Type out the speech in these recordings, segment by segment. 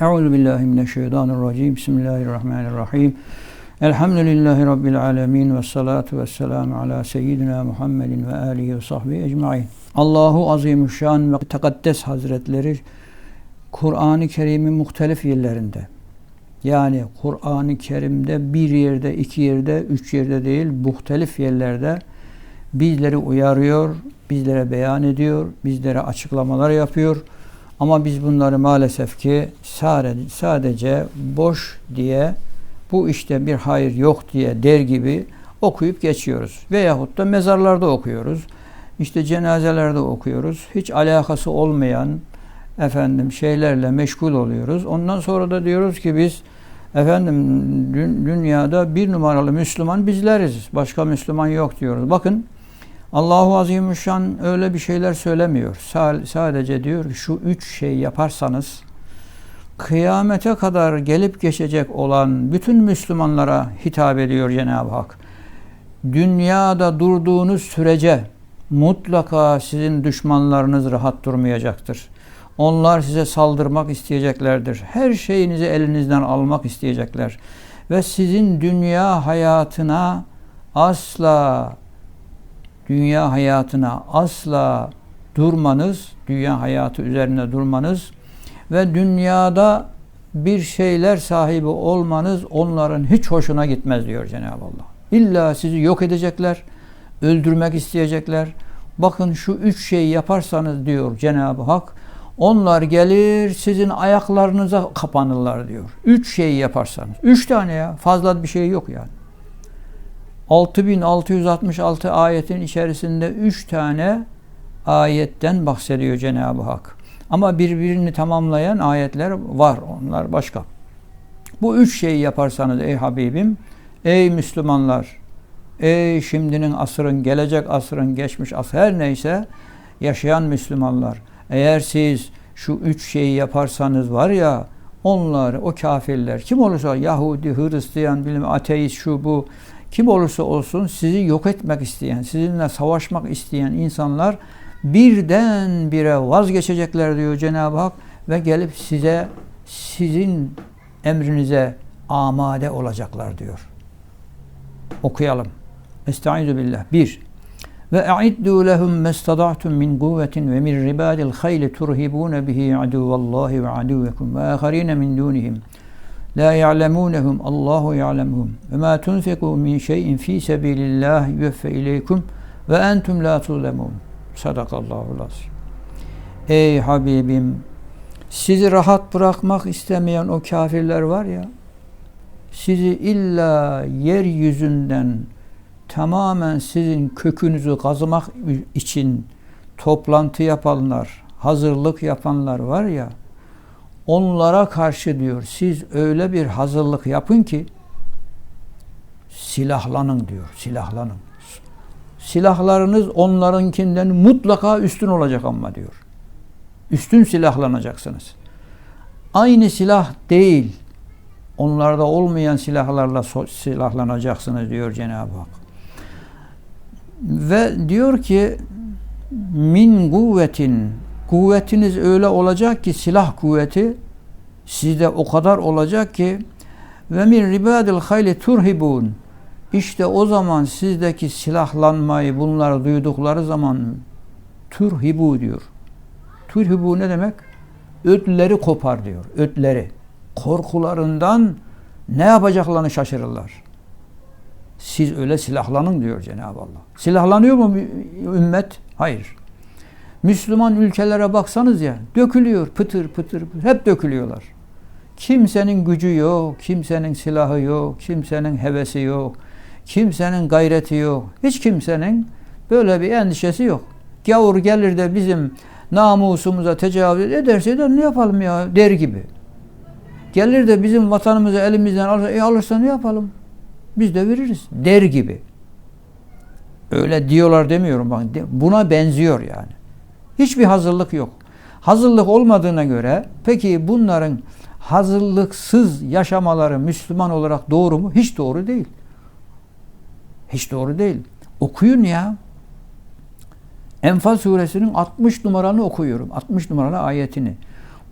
Euzu billahi mineşşeytanirracim. Bismillahirrahmanirrahim. Elhamdülillahi rabbil alamin ve salatu vesselamu ala seyyidina Muhammedin ve alihi ve sahbihi ecmaîn. Allahu azimüşşan ve tekaddes hazretleri Kur'an-ı Kerim'in muhtelif yerlerinde yani Kur'an-ı Kerim'de bir yerde, iki yerde, üç yerde değil, muhtelif yerlerde bizleri uyarıyor, bizlere beyan ediyor, bizlere açıklamalar yapıyor. Ama biz bunları maalesef ki sadece, boş diye bu işte bir hayır yok diye der gibi okuyup geçiyoruz. Veyahut da mezarlarda okuyoruz. İşte cenazelerde okuyoruz. Hiç alakası olmayan efendim şeylerle meşgul oluyoruz. Ondan sonra da diyoruz ki biz efendim dünyada bir numaralı Müslüman bizleriz. Başka Müslüman yok diyoruz. Bakın Allahu Azimüşşan öyle bir şeyler söylemiyor. Sadece diyor ki şu üç şey yaparsanız kıyamete kadar gelip geçecek olan bütün Müslümanlara hitap ediyor Cenab-ı Hak. Dünyada durduğunuz sürece mutlaka sizin düşmanlarınız rahat durmayacaktır. Onlar size saldırmak isteyeceklerdir. Her şeyinizi elinizden almak isteyecekler. Ve sizin dünya hayatına asla dünya hayatına asla durmanız, dünya hayatı üzerine durmanız ve dünyada bir şeyler sahibi olmanız onların hiç hoşuna gitmez diyor Cenab-ı Allah. İlla sizi yok edecekler, öldürmek isteyecekler. Bakın şu üç şeyi yaparsanız diyor Cenab-ı Hak, onlar gelir sizin ayaklarınıza kapanırlar diyor. Üç şeyi yaparsanız. Üç tane ya. Fazla bir şey yok yani. 6666 ayetin içerisinde üç tane ayetten bahsediyor Cenab-ı Hak. Ama birbirini tamamlayan ayetler var. Onlar başka. Bu üç şeyi yaparsanız ey Habibim, ey Müslümanlar, ey şimdinin asrın, gelecek asrın, geçmiş asr her neyse yaşayan Müslümanlar. Eğer siz şu üç şeyi yaparsanız var ya onlar, o kafirler, kim olursa Yahudi, Hristiyan, bilmem ateist, şu bu kim olursa olsun sizi yok etmek isteyen, sizinle savaşmak isteyen insanlar birden bire vazgeçecekler diyor Cenab-ı Hak ve gelip size sizin emrinize amade olacaklar diyor. Okuyalım. Estaizu billah. Bir. Ve e'iddu lehum mestada'tum min kuvvetin ve min ribadil hayli turhibune bihi aduvallahi ve aduvekum ve aharine min dunihim. La ya'lemunhum Allahu ya'lemuhum. Ve ma tunfiku min şey'in fi sabilillah yuwaffa ileykum ve entum la tuzlemun. Sadakallahu. Ey Habibim sizi rahat bırakmak istemeyen o kafirler var ya sizi illa yeryüzünden tamamen sizin kökünüzü kazımak için toplantı yapanlar, hazırlık yapanlar var ya onlara karşı diyor siz öyle bir hazırlık yapın ki silahlanın diyor silahlanın. Silahlarınız onlarınkinden mutlaka üstün olacak ama diyor. Üstün silahlanacaksınız. Aynı silah değil onlarda olmayan silahlarla silahlanacaksınız diyor Cenab-ı Hak. Ve diyor ki min kuvvetin kuvvetiniz öyle olacak ki silah kuvveti sizde o kadar olacak ki ve min ribadil hayli turhibun işte o zaman sizdeki silahlanmayı bunlar duydukları zaman turhibu diyor. Turhibu ne demek? Ötleri kopar diyor. Ötleri. Korkularından ne yapacaklarını şaşırırlar. Siz öyle silahlanın diyor Cenab-ı Allah. Silahlanıyor mu ümmet? Hayır. Müslüman ülkelere baksanız ya dökülüyor pıtır pıtır hep dökülüyorlar. Kimsenin gücü yok, kimsenin silahı yok, kimsenin hevesi yok, kimsenin gayreti yok. Hiç kimsenin böyle bir endişesi yok. Gavur gelir de bizim namusumuza tecavüz ederse de ne yapalım ya der gibi. Gelir de bizim vatanımızı elimizden alırsa, e alırsa ne yapalım? Biz de veririz der gibi. Öyle diyorlar demiyorum. Buna benziyor yani. Hiçbir hazırlık yok. Hazırlık olmadığına göre peki bunların hazırlıksız yaşamaları Müslüman olarak doğru mu? Hiç doğru değil. Hiç doğru değil. Okuyun ya. Enfal suresinin 60 numaranı okuyorum. 60 numaralı ayetini.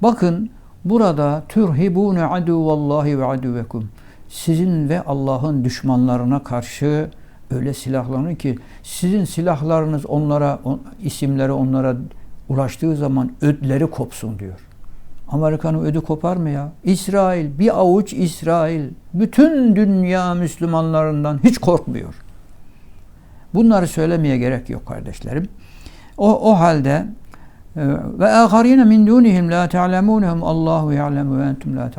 Bakın Burada turhibune aduvallahi ve aduvekum. Sizin ve Allah'ın düşmanlarına karşı öyle silahlanın ki sizin silahlarınız onlara on, isimleri onlara ulaştığı zaman ödleri kopsun diyor. Amerika'nın ödü kopar mı ya? İsrail, bir avuç İsrail, bütün dünya Müslümanlarından hiç korkmuyor. Bunları söylemeye gerek yok kardeşlerim. O, o halde e, ve âharîne min dûnihim lâ te'lemûnehum Allahu ya'lemu ve entum lâ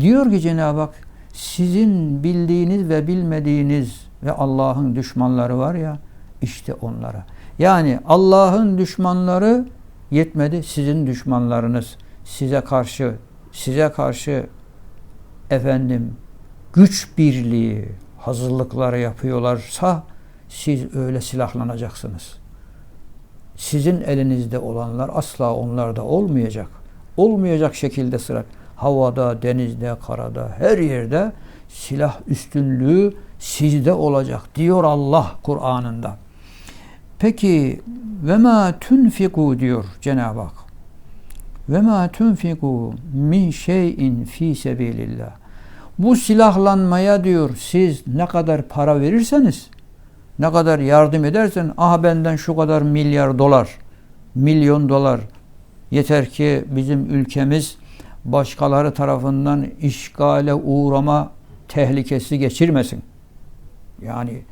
Diyor ki Cenab-ı Hak sizin bildiğiniz ve bilmediğiniz ve Allah'ın düşmanları var ya işte onlara. Yani Allah'ın düşmanları yetmedi sizin düşmanlarınız size karşı size karşı efendim güç birliği hazırlıkları yapıyorlarsa siz öyle silahlanacaksınız. Sizin elinizde olanlar asla onlarda olmayacak. Olmayacak şekilde sıra havada, denizde, karada, her yerde silah üstünlüğü sizde olacak diyor Allah Kur'an'ında. Peki ve ma tunfiku diyor Cenab-ı Hak. Ve ma tunfiku min şeyin fi sebilillah. Bu silahlanmaya diyor siz ne kadar para verirseniz ne kadar yardım edersen ah benden şu kadar milyar dolar, milyon dolar yeter ki bizim ülkemiz başkaları tarafından işgale uğrama tehlikesi geçirmesin. Yani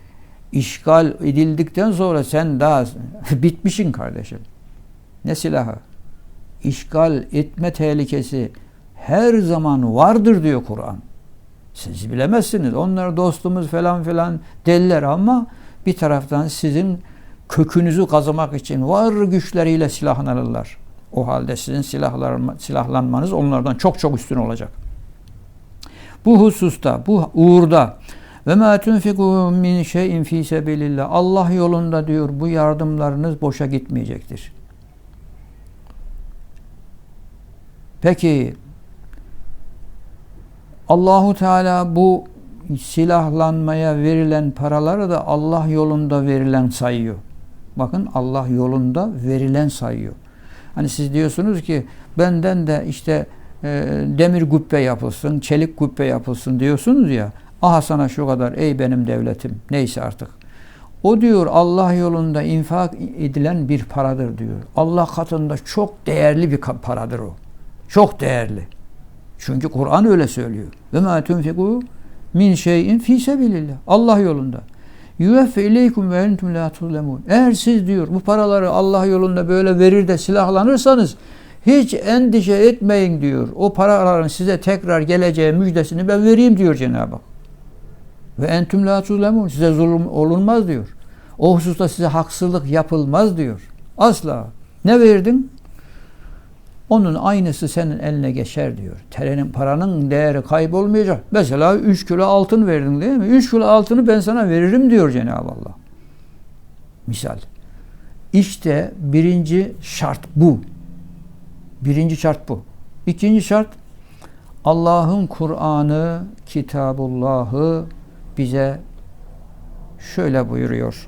işgal edildikten sonra sen daha bitmişin kardeşim. Ne silahı? İşgal etme tehlikesi her zaman vardır diyor Kur'an. Siz bilemezsiniz. Onlar dostumuz falan filan deliler ama bir taraftan sizin kökünüzü kazımak için var güçleriyle silahlanırlar. O halde sizin silahlanmanız onlardan çok çok üstün olacak. Bu hususta, bu uğurda ve ma tunfiku min şeyin fi sebilillah. Allah yolunda diyor bu yardımlarınız boşa gitmeyecektir. Peki Allahu Teala bu silahlanmaya verilen paraları da Allah yolunda verilen sayıyor. Bakın Allah yolunda verilen sayıyor. Hani siz diyorsunuz ki benden de işte e, demir kubbe yapılsın, çelik kubbe yapılsın diyorsunuz ya. Aha sana şu kadar ey benim devletim. Neyse artık. O diyor Allah yolunda infak edilen bir paradır diyor. Allah katında çok değerli bir paradır o. Çok değerli. Çünkü Kur'an öyle söylüyor. Ve ma tunfiku min şeyin fi sebilillah. Allah yolunda. Yüveffe ileykum ve entum la tuzlemun. Eğer siz diyor bu paraları Allah yolunda böyle verir de silahlanırsanız hiç endişe etmeyin diyor. O paraların size tekrar geleceği müjdesini ben vereyim diyor Cenab-ı Hak. Ve entüm la tuzlemun. Size zulüm olunmaz diyor. O hususta size haksızlık yapılmaz diyor. Asla. Ne verdin? Onun aynısı senin eline geçer diyor. Terenin paranın değeri kaybolmayacak. Mesela 3 kilo altın verdin değil mi? 3 kilo altını ben sana veririm diyor Cenab-ı Allah. Misal. İşte birinci şart bu. Birinci şart bu. İkinci şart Allah'ın Kur'an'ı, Kitabullah'ı bize şöyle buyuruyor.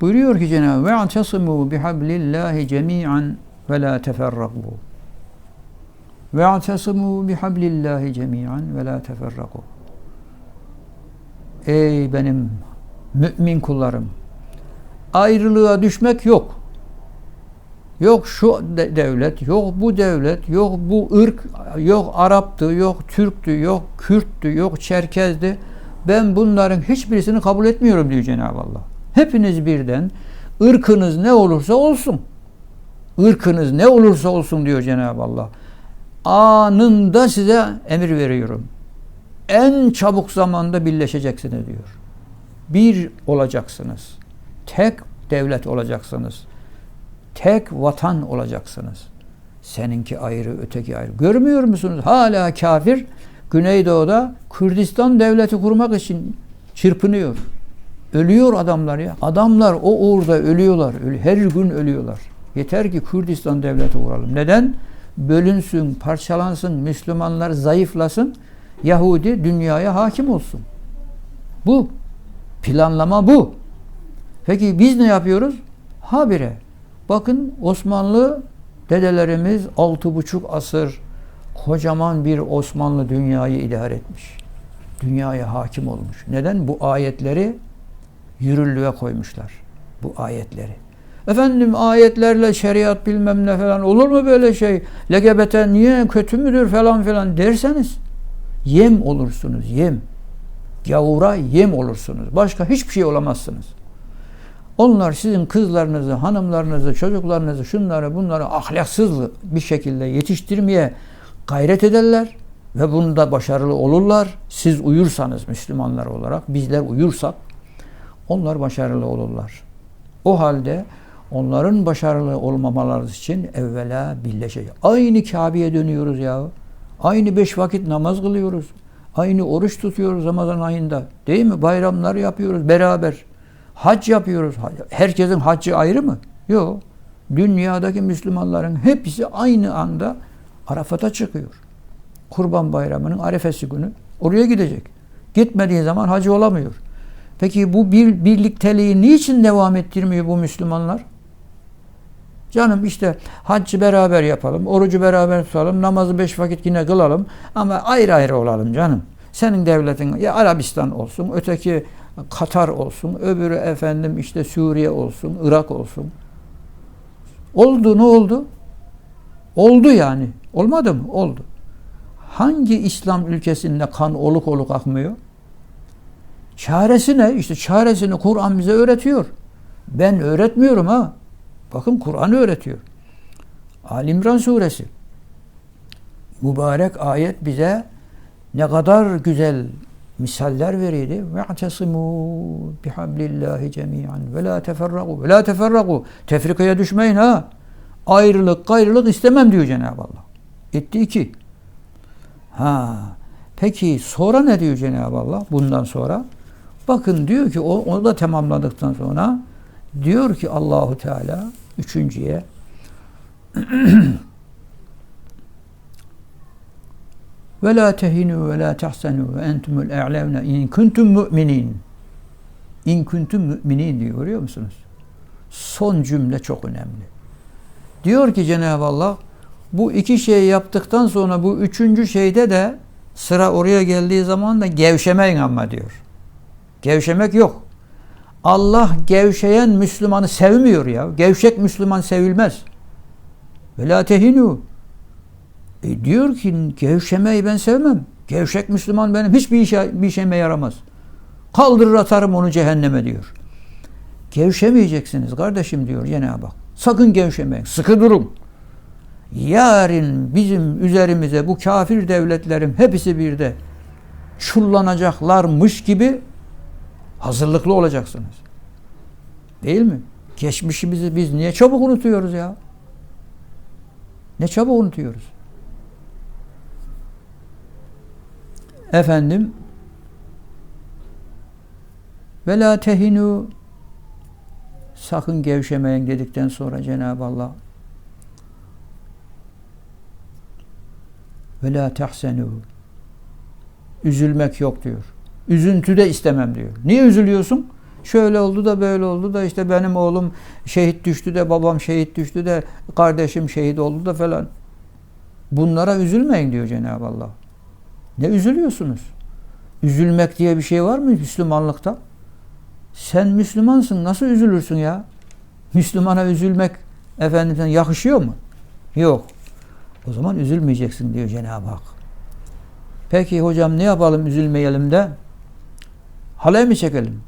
Buyuruyor ki Cenab-ı ve atasimu bihablillahi cemi'an ve la teferraku. Ve atasimu bihablillahi cemi'an ve la teferraku. Ey benim mümin kullarım. Ayrılığa düşmek yok. Yok şu devlet, yok bu devlet, yok bu ırk, yok Arap'tı, yok Türk'tü, yok Kürt'tü, yok Çerkez'di. Ben bunların hiçbirisini kabul etmiyorum diyor Cenab-ı Allah. Hepiniz birden ırkınız ne olursa olsun. Irkınız ne olursa olsun diyor Cenab-ı Allah. Anında size emir veriyorum. En çabuk zamanda birleşeceksiniz diyor. Bir olacaksınız. Tek devlet olacaksınız. Tek vatan olacaksınız. Seninki ayrı, öteki ayrı. Görmüyor musunuz? Hala kafir Güneydoğu'da Kürdistan devleti kurmak için çırpınıyor. Ölüyor adamlar ya. Adamlar o uğurda ölüyorlar. Her gün ölüyorlar. Yeter ki Kürdistan devleti kuralım. Neden? Bölünsün, parçalansın, Müslümanlar zayıflasın, Yahudi dünyaya hakim olsun. Bu. Planlama bu. Peki biz ne yapıyoruz? Habire. Bakın Osmanlı Dedelerimiz altı buçuk asır kocaman bir Osmanlı dünyayı idare etmiş. Dünyaya hakim olmuş. Neden? Bu ayetleri yürürlüğe koymuşlar. Bu ayetleri. Efendim ayetlerle şeriat bilmem ne falan olur mu böyle şey? LGBT niye kötü müdür falan filan derseniz yem olursunuz yem. Gavura yem olursunuz. Başka hiçbir şey olamazsınız. Onlar sizin kızlarınızı, hanımlarınızı, çocuklarınızı, şunları bunları ahlaksız bir şekilde yetiştirmeye gayret ederler ve bunda başarılı olurlar. Siz uyursanız Müslümanlar olarak, bizler uyursak onlar başarılı olurlar. O halde onların başarılı olmamaları için evvela birleşecek. Aynı Kabe'ye dönüyoruz ya. Aynı beş vakit namaz kılıyoruz. Aynı oruç tutuyoruz Ramazan ayında. Değil mi? Bayramlar yapıyoruz beraber. Hac yapıyoruz. Herkesin haccı ayrı mı? Yok. Dünyadaki Müslümanların hepsi aynı anda Arafat'a çıkıyor. Kurban Bayramı'nın arefesi günü oraya gidecek. Gitmediği zaman hacı olamıyor. Peki bu bir birlikteliği niçin devam ettirmiyor bu Müslümanlar? Canım işte haccı beraber yapalım, orucu beraber tutalım, namazı beş vakit yine kılalım ama ayrı ayrı olalım canım. Senin devletin ya Arabistan olsun, öteki Katar olsun, öbürü efendim işte Suriye olsun, Irak olsun. Oldu ne oldu? Oldu yani. Olmadı mı? Oldu. Hangi İslam ülkesinde kan oluk oluk akmıyor? Çaresi ne? İşte çaresini Kur'an bize öğretiyor. Ben öğretmiyorum ha. Bakın Kur'an öğretiyor. Ali İmran suresi. Mübarek ayet bize ne kadar güzel misaller verildi. Ve'tesimu bihablillahi cemiyan ve la teferraku ve la teferraku. Tefrikaya düşmeyin ha. Ayrılık, gayrılık istemem diyor Cenab-ı Allah. Etti iki. Ha. Peki sonra ne diyor Cenab-ı Allah bundan sonra? Bakın diyor ki o, onu da tamamladıktan sonra diyor ki Allahu Teala üçüncüye ve la tehinu ve la tahsenu ve entumul e'levne in kuntum mu'minin in kuntum mu'minin diyor görüyor musunuz? Son cümle çok önemli. Diyor ki Cenab-ı Allah bu iki şeyi yaptıktan sonra bu üçüncü şeyde de sıra oraya geldiği zaman da gevşemeyin ama diyor. Gevşemek yok. Allah gevşeyen Müslümanı sevmiyor ya. Gevşek Müslüman sevilmez. Ve la tehinu. E diyor ki gevşemeyi ben sevmem. Gevşek Müslüman benim hiçbir işe, bir şeyime yaramaz. Kaldırır atarım onu cehenneme diyor. Gevşemeyeceksiniz kardeşim diyor Cenab-ı Hak. Sakın gevşemeyin. Sıkı durun. Yarın bizim üzerimize bu kafir devletlerin hepsi bir de çullanacaklarmış gibi hazırlıklı olacaksınız. Değil mi? Geçmişimizi biz niye çabuk unutuyoruz ya? Ne çabuk unutuyoruz? Efendim ve la tehinu sakın gevşemeyin dedikten sonra Cenab-ı Allah ve la tahsenu üzülmek yok diyor. Üzüntü de istemem diyor. Niye üzülüyorsun? Şöyle oldu da böyle oldu da işte benim oğlum şehit düştü de babam şehit düştü de kardeşim şehit oldu da falan. Bunlara üzülmeyin diyor Cenab-ı Allah. Ne üzülüyorsunuz? Üzülmek diye bir şey var mı Müslümanlıkta? Sen Müslümansın nasıl üzülürsün ya? Müslümana üzülmek efendim yakışıyor mu? Yok. O zaman üzülmeyeceksin diyor Cenab-ı Hak. Peki hocam ne yapalım üzülmeyelim de? Halay mı çekelim?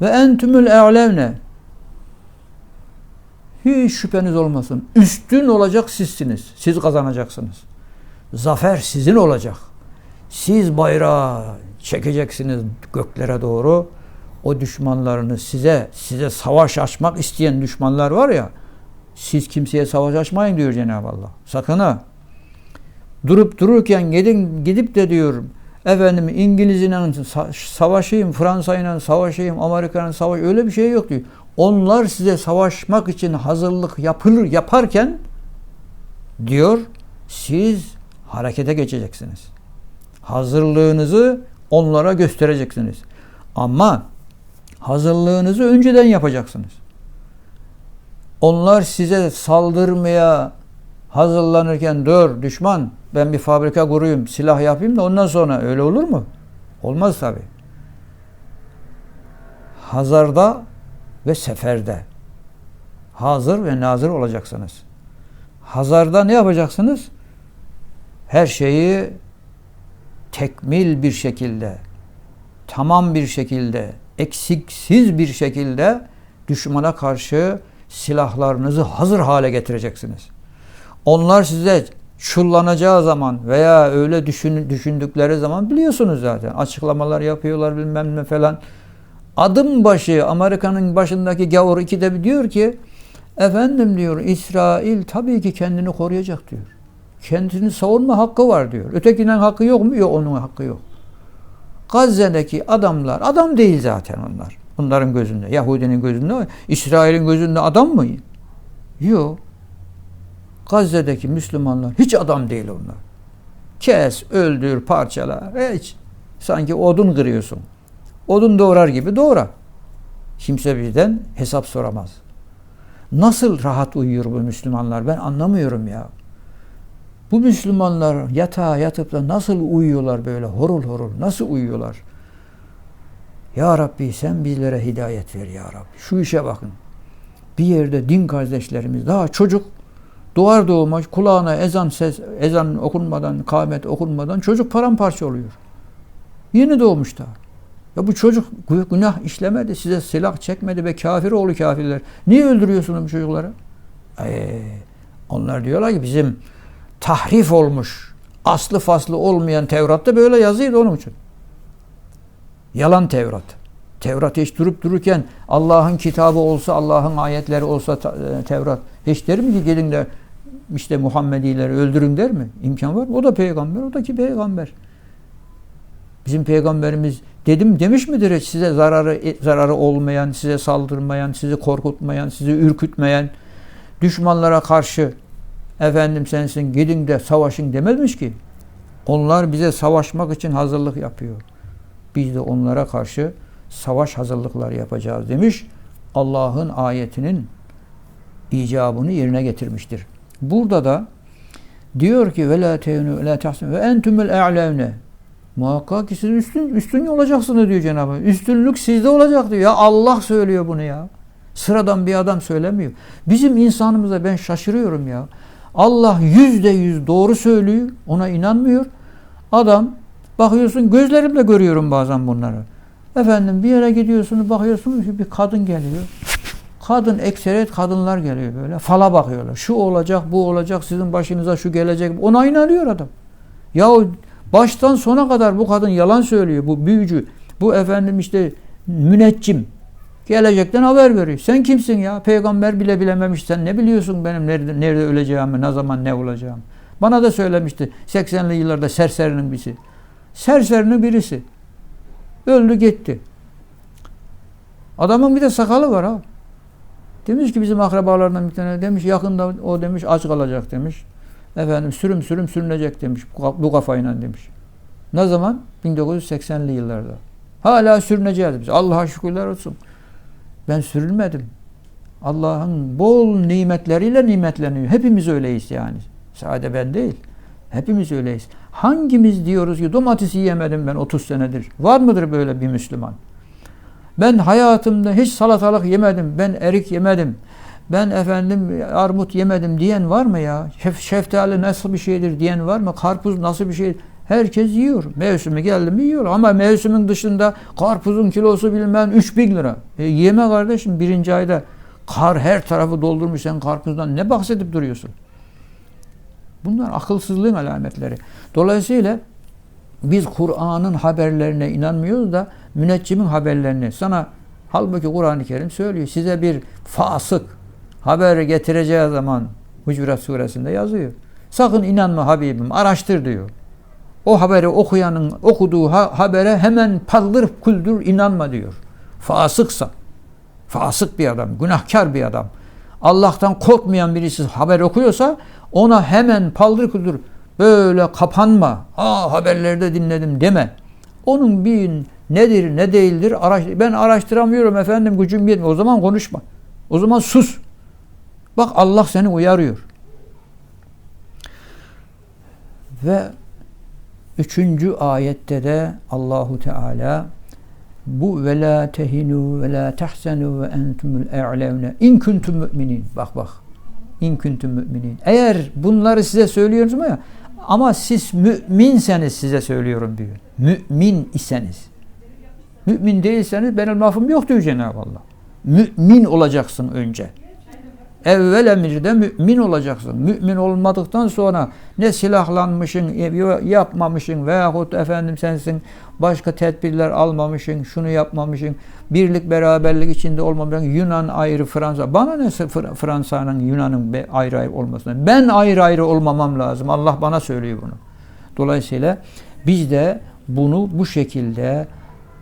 Ve entümül e'levne hiç şüpheniz olmasın. Üstün olacak sizsiniz. Siz kazanacaksınız. Zafer sizin olacak. Siz bayrağı çekeceksiniz göklere doğru. O düşmanlarınız size size savaş açmak isteyen düşmanlar var ya siz kimseye savaş açmayın diyor Cenab-ı Allah. Sakın ha. Durup dururken gidin gidip de diyor efendim İngiliz'le savaşayım, Fransa'yla savaşayım, Amerika'nın savaş öyle bir şey yok diyor. Onlar size savaşmak için hazırlık yapılır yaparken diyor siz harekete geçeceksiniz. Hazırlığınızı onlara göstereceksiniz. Ama hazırlığınızı önceden yapacaksınız. Onlar size saldırmaya hazırlanırken dur düşman ben bir fabrika kurayım, silah yapayım da ondan sonra öyle olur mu? Olmaz tabi. Hazarda ve seferde hazır ve nazır olacaksınız. Hazarda ne yapacaksınız? Her şeyi tekmil bir şekilde, tamam bir şekilde, eksiksiz bir şekilde düşmana karşı silahlarınızı hazır hale getireceksiniz. Onlar size çullanacağı zaman veya öyle düşün, düşündükleri zaman biliyorsunuz zaten. Açıklamalar yapıyorlar bilmem ne falan. Adım başı Amerika'nın başındaki gavur ikide diyor ki efendim diyor İsrail tabii ki kendini koruyacak diyor. Kendini savunma hakkı var diyor. Ötekinin hakkı yok mu? Yok onun hakkı yok. Gazze'deki adamlar adam değil zaten onlar. Onların gözünde. Yahudinin gözünde. İsrail'in gözünde adam mı? Yok. Gazze'deki Müslümanlar hiç adam değil onlar. Kes, öldür, parçala. Hiç. Sanki odun kırıyorsun. Odun doğrar gibi doğra. Kimse bizden hesap soramaz. Nasıl rahat uyuyor bu Müslümanlar? Ben anlamıyorum ya. Bu Müslümanlar yatağa yatıp da nasıl uyuyorlar böyle horul horul? Nasıl uyuyorlar? Ya Rabbi sen bizlere hidayet ver ya Rabbi. Şu işe bakın. Bir yerde din kardeşlerimiz daha çocuk doğar doğmaz kulağına ezan ses ezan okunmadan, kâmet okunmadan çocuk paramparça oluyor. Yeni doğmuş daha. Ya bu çocuk günah işlemedi, size silah çekmedi ve kafir oğlu kafirler. Niye öldürüyorsunuz bu çocukları? Ee, onlar diyorlar ki bizim tahrif olmuş, aslı faslı olmayan Tevrat'ta böyle yazıydı onun için. Yalan Tevrat. Tevrat hiç durup dururken Allah'ın kitabı olsa, Allah'ın ayetleri olsa e, Tevrat hiç der mi ki gelin de işte Muhammedileri öldürün der mi? İmkan var mı? O da peygamber, o da ki peygamber. Bizim peygamberimiz dedim demiş midir hiç size zararı zararı olmayan, size saldırmayan, sizi korkutmayan, sizi ürkütmeyen, düşmanlara karşı efendim sensin gidin de savaşın demezmiş ki. Onlar bize savaşmak için hazırlık yapıyor. Biz de onlara karşı savaş hazırlıkları yapacağız demiş. Allah'ın ayetinin icabını yerine getirmiştir. Burada da diyor ki ve la teynu ve la tahsin ve entumul a'levne Muhakkak ki siz üstün, üstün olacaksınız diyor Cenab-ı Hak. Üstünlük sizde olacak diyor. Ya Allah söylüyor bunu ya. Sıradan bir adam söylemiyor. Bizim insanımıza ben şaşırıyorum ya. Allah yüzde yüz doğru söylüyor. Ona inanmıyor. Adam bakıyorsun gözlerimle görüyorum bazen bunları. Efendim bir yere gidiyorsunuz bakıyorsunuz bir kadın geliyor. Kadın ekseret kadınlar geliyor böyle. Fala bakıyorlar. Şu olacak, bu olacak, sizin başınıza şu gelecek. Ona inanıyor adam. Yahu baştan sona kadar bu kadın yalan söylüyor. Bu büyücü, bu efendim işte müneccim. Gelecekten haber veriyor. Sen kimsin ya? Peygamber bile bilememiş. Sen ne biliyorsun benim nerede, nerede öleceğimi, ne zaman ne olacağım? Bana da söylemişti 80'li yıllarda serserinin birisi. Serserinin birisi. Öldü gitti. Adamın bir de sakalı var ha. Demiş ki bizim akrabalardan bir tane demiş yakında o demiş aç kalacak demiş. Efendim sürüm sürüm sürünecek demiş bu kafayla demiş. Ne zaman? 1980'li yıllarda. Hala sürüneceğiz biz. Allah'a şükürler olsun. Ben sürülmedim. Allah'ın bol nimetleriyle nimetleniyor. Hepimiz öyleyiz yani. Sade ben değil. Hepimiz öyleyiz. Hangimiz diyoruz ki domatesi yemedim ben 30 senedir. Var mıdır böyle bir Müslüman? Ben hayatımda hiç salatalık yemedim. Ben erik yemedim. Ben efendim armut yemedim diyen var mı ya? Şef, şeftali nasıl bir şeydir diyen var mı? Karpuz nasıl bir şey? Herkes yiyor. Mevsimi geldi mi yiyor. Ama mevsimin dışında karpuzun kilosu bilmem 3000 lira. E, yeme kardeşim birinci ayda kar her tarafı doldurmuş sen karpuzdan ne bahsedip duruyorsun? Bunlar akılsızlığın alametleri. Dolayısıyla biz Kur'an'ın haberlerine inanmıyoruz da müneccimin haberlerini sana halbuki Kur'an-ı Kerim söylüyor. Size bir fasık haber getireceği zaman Hucurat suresinde yazıyor. Sakın inanma Habibim araştır diyor. O haberi okuyanın okuduğu ha habere hemen paldır küldür inanma diyor. Fasıksa, fasık bir adam, günahkar bir adam, Allah'tan korkmayan birisi haber okuyorsa ona hemen paldır küldür böyle kapanma. Ha haberlerde dinledim deme. Onun bir nedir ne değildir araştır. Ben araştıramıyorum efendim gücüm yetmiyor. O zaman konuşma. O zaman sus. Bak Allah seni uyarıyor. Ve üçüncü ayette de Allahu Teala bu ve la tehinu ve la tahsenu ve entumul e'levne in kuntum müminin. Bak bak. İn kuntum müminin. Eğer bunları size söylüyoruz mu ya ama siz müminseniz size söylüyorum diyor. Mümin iseniz. Mümin değilseniz benim lafım yok diyor Cenab-ı Allah. Mümin olacaksın önce. Evvel emirde mümin olacaksın. Mümin olmadıktan sonra ne silahlanmışın, yapmamışın veyahut efendim sensin başka tedbirler almamışın, şunu yapmamışın, birlik beraberlik içinde olmamışın, Yunan ayrı Fransa. Bana ne Fransa'nın Yunan'ın ayrı ayrı olmasına. Ben ayrı ayrı olmamam lazım. Allah bana söylüyor bunu. Dolayısıyla biz de bunu bu şekilde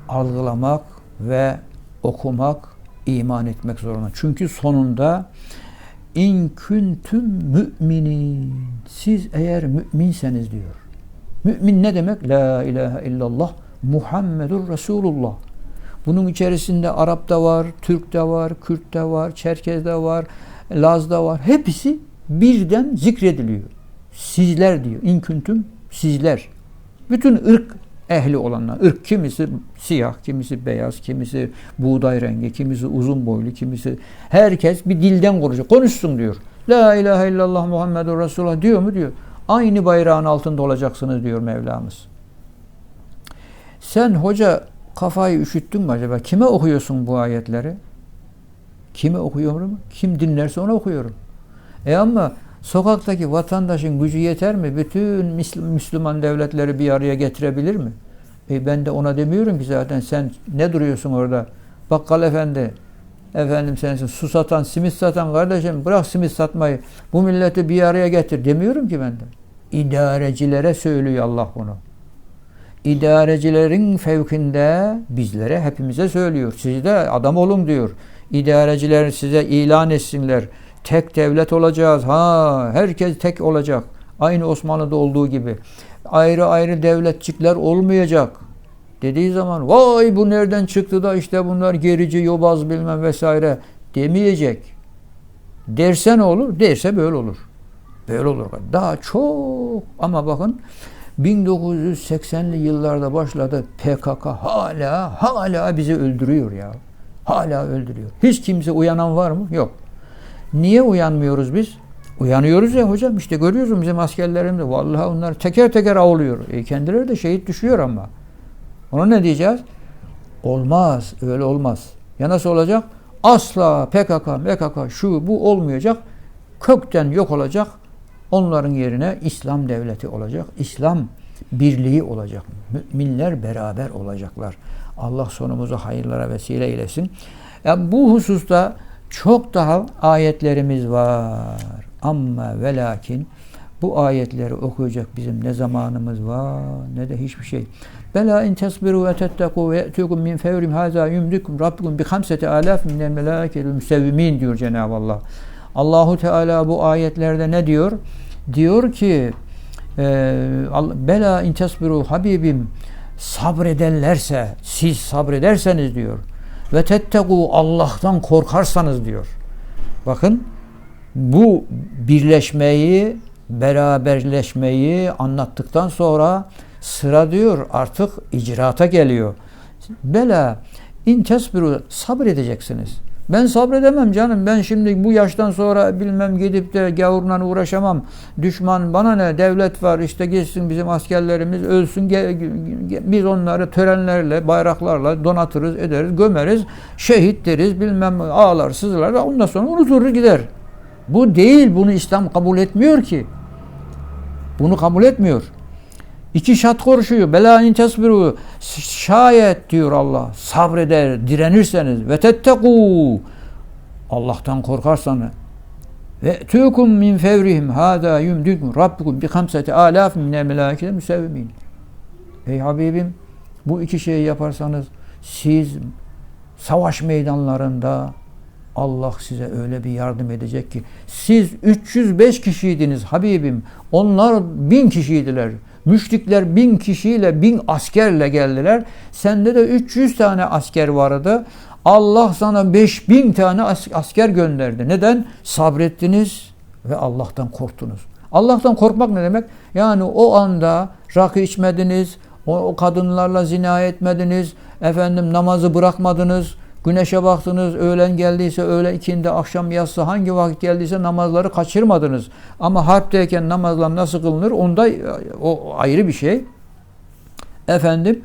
algılamak ve okumak, iman etmek zorunda. Çünkü sonunda İn küntüm müminin. Siz eğer müminseniz diyor. Mümin ne demek? La ilahe illallah Muhammedur Resulullah. Bunun içerisinde Arap da var, Türk de var, Kürt de var, Çerkez de var, Laz da var. Hepsi birden zikrediliyor. Sizler diyor. İn küntüm sizler. Bütün ırk ehli olanlar. ırk kimisi siyah, kimisi beyaz, kimisi buğday rengi, kimisi uzun boylu, kimisi herkes bir dilden konuşuyor. Konuşsun diyor. La ilahe illallah Muhammedur Resulullah diyor mu diyor. Aynı bayrağın altında olacaksınız diyor Mevlamız. Sen hoca kafayı üşüttün mü acaba? Kime okuyorsun bu ayetleri? Kime okuyorum? Kim dinlerse ona okuyorum. E ama Sokaktaki vatandaşın gücü yeter mi? Bütün Müslüman devletleri bir araya getirebilir mi? E ben de ona demiyorum ki zaten sen ne duruyorsun orada? Bakkal efendi, efendim sensin su satan, simit satan kardeşim bırak simit satmayı. Bu milleti bir araya getir demiyorum ki ben de. İdarecilere söylüyor Allah bunu. İdarecilerin fevkinde bizlere hepimize söylüyor. Siz de adam olun diyor. İdareciler size ilan etsinler. Tek devlet olacağız. Ha, herkes tek olacak. Aynı Osmanlı'da olduğu gibi. Ayrı ayrı devletçikler olmayacak. Dediği zaman vay bu nereden çıktı da işte bunlar gerici, yobaz bilmem vesaire demeyecek. Derse ne olur? Derse böyle olur. Böyle olur. Daha çok ama bakın 1980'li yıllarda başladı PKK hala hala bizi öldürüyor ya. Hala öldürüyor. Hiç kimse uyanan var mı? Yok. Niye uyanmıyoruz biz? Uyanıyoruz ya hocam işte görüyoruz bizim askerlerimiz vallahi onlar teker teker avlıyor. E kendileri de şehit düşüyor ama. Ona ne diyeceğiz? Olmaz, öyle olmaz. Ya nasıl olacak? Asla PKK, MKK şu bu olmayacak. Kökten yok olacak. Onların yerine İslam devleti olacak. İslam birliği olacak. Müminler beraber olacaklar. Allah sonumuzu hayırlara vesile eylesin. Yani bu hususta çok daha ayetlerimiz var. Ama ve lakin bu ayetleri okuyacak bizim ne zamanımız var ne de hiçbir şey. Bela in tasbiru ve tetteku ve ye'tukum min fevrim haza yumdikum rabbukum bi hamseti alaf minel melâketil müsevvimin diyor Cenab-ı Allah. Allahu Teala bu ayetlerde ne diyor? Diyor ki e, bela in tasbiru habibim sabrederlerse siz sabrederseniz diyor ve tettegu Allah'tan korkarsanız diyor. Bakın bu birleşmeyi, beraberleşmeyi anlattıktan sonra sıra diyor artık icraata geliyor. Bela in tesbiru sabredeceksiniz. Ben sabredemem canım. Ben şimdi bu yaştan sonra bilmem gidip de gavurla uğraşamam. Düşman bana ne devlet var işte gitsin bizim askerlerimiz ölsün. Biz onları törenlerle, bayraklarla donatırız, ederiz, gömeriz. Şehit deriz bilmem ağlar, sızlar. Ondan sonra unuturur gider. Bu değil. Bunu İslam kabul etmiyor ki. Bunu kabul etmiyor. İki şat konuşuyor. Bela in tesbiru. Şayet diyor Allah sabreder, direnirseniz ve tetteku. Allah'tan korkarsanız ve tükum min fevrihim hada yumdikum rabbukum bi hamsati alaf min melâkete müsevvimin. Ey Habibim bu iki şeyi yaparsanız siz savaş meydanlarında Allah size öyle bir yardım edecek ki siz 305 kişiydiniz Habibim. Onlar bin kişiydiler. Müşrikler bin kişiyle, bin askerle geldiler. Sende de 300 tane asker vardı. Allah sana 5000 tane as- asker gönderdi. Neden? Sabrettiniz ve Allah'tan korktunuz. Allah'tan korkmak ne demek? Yani o anda rakı içmediniz, o, o kadınlarla zina etmediniz, efendim namazı bırakmadınız, güneşe baktınız, öğlen geldiyse öğlen ikindi, akşam yatsı hangi vakit geldiyse namazları kaçırmadınız. Ama harpteyken namazlar nasıl kılınır? Onda e, o ayrı bir şey. Efendim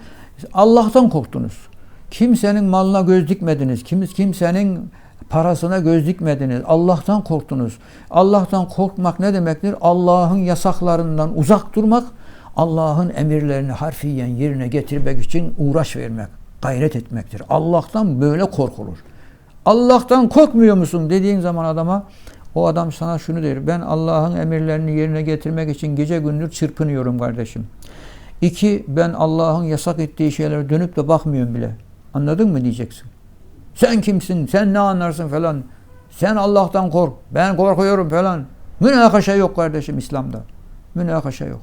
Allah'tan korktunuz. Kimsenin malına göz dikmediniz. Kim, kimsenin parasına göz dikmediniz. Allah'tan korktunuz. Allah'tan korkmak ne demektir? Allah'ın yasaklarından uzak durmak, Allah'ın emirlerini harfiyen yerine getirmek için uğraş vermek, gayret etmektir. Allah'tan böyle korkulur. Allah'tan korkmuyor musun dediğin zaman adama o adam sana şunu der. Ben Allah'ın emirlerini yerine getirmek için gece gündüz çırpınıyorum kardeşim. İki, ben Allah'ın yasak ettiği şeylere dönüp de bakmıyorum bile. Anladın mı diyeceksin. Sen kimsin? Sen ne anlarsın falan. Sen Allah'tan kork. Ben korkuyorum falan. Münakaşa yok kardeşim İslam'da. Münakaşa yok.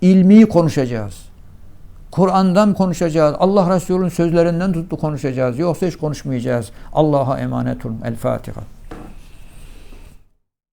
İlmi konuşacağız. Kur'an'dan konuşacağız. Allah Resulü'nün sözlerinden tuttu konuşacağız. Yoksa hiç konuşmayacağız. Allah'a emanet olun. El Fatiha.